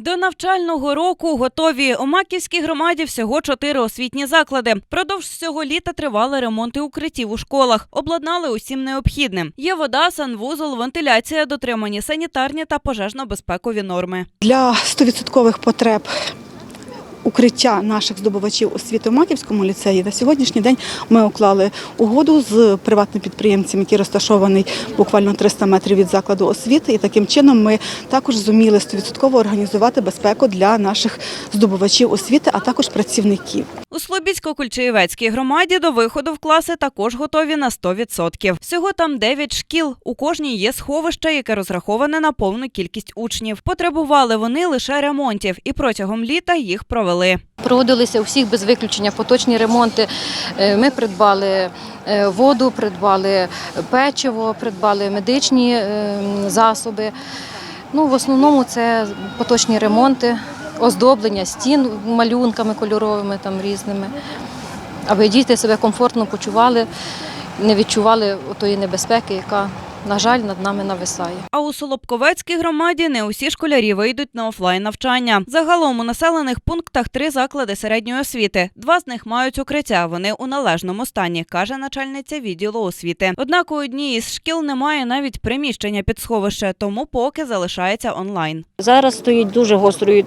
До навчального року готові у Маківській громаді всього чотири освітні заклади. Продовж всього літа тривали ремонти укриттів у школах, обладнали усім необхідним. Є вода, санвузол, вентиляція, дотримані санітарні та пожежно-безпекові норми. Для 100% потреб укриття наших здобувачів освіти в Маківському ліцеї на сьогоднішній день ми уклали угоду з приватним підприємцем, який розташований буквально 300 метрів від закладу освіти. І таким чином ми також зуміли 100% організувати безпеку для наших здобувачів освіти, а також працівників. Слобідсько-Кульчиєвецькій громаді до виходу в класи також готові на 100%. Всього там 9 шкіл. У кожній є сховище, яке розраховане на повну кількість учнів. Потребували вони лише ремонтів, і протягом літа їх провели. Проводилися у всіх без виключення поточні ремонти. Е, Ми придбали е, воду, придбали печиво, придбали медичні е, засоби. Ну, в основному це поточні ремонти, оздоблення стін малюнками кольоровими там різними, аби діти себе комфортно почували, не відчували тої небезпеки, яка, на жаль, над нами нависає. А у Солобковецькій громаді не усі школярі вийдуть на офлайн навчання. Загалом у населених пунктах три заклади середньої освіти. Два з них мають укриття. Вони у належному стані, каже начальниця відділу освіти. Однак у одній із шкіл немає навіть приміщення під сховище, тому поки залишається онлайн. Зараз стоїть дуже гострою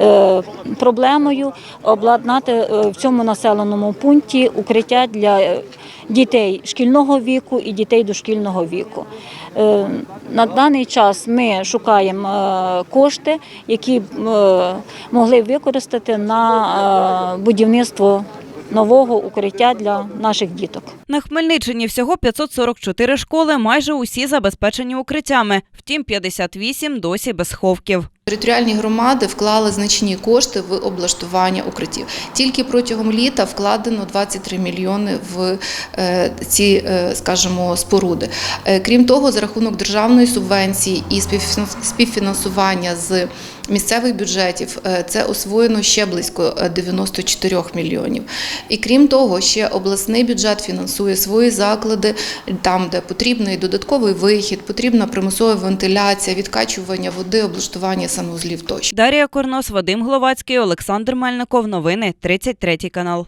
е, проблемою обладнати е, в цьому населеному пункті укриття для е, дітей шкільного віку і дітей дошкільного віку. Е, На даний час ми шукаємо е, кошти, які е, могли використати на будівництво нового укриття для наших діток. На Хмельниччині всього 544 школи, майже усі забезпечені укриттями. Втім, 58 досі без сховків. Територіальні громади вклали значні кошти в облаштування укриттів. Тільки протягом літа вкладено 23 мільйони в е, ці, е, скажімо, споруди. Е, Крім того, за рахунок державної субвенції і співфінансування з місцевих бюджетів це освоєно ще близько е, 94 мільйонів. І крім того, ще обласний бюджет фінансує свої заклади там, де потрібний додатковий вихід, потрібна примусова вентиляція, відкачування води, облаштування санвузлів тощо. Дарія Корнос, Вадим Гловацький, Олександр Мельников. Новини 33 канал.